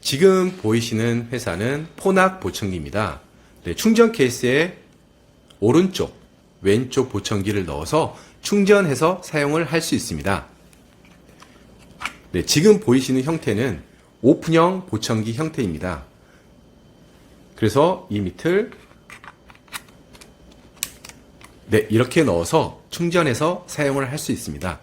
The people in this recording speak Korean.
지금 보이시는 회사는 포낙 보청기입니다. 네, 충전 케이스에 오른쪽, 왼쪽 보청기를 넣어서 충전해서 사용을 할 수 있습니다. 네, 지금 보이시는 형태는 오픈형 보청기 형태입니다. 그래서 이 밑을 네, 이렇게 넣어서 충전해서 사용을 할 수 있습니다.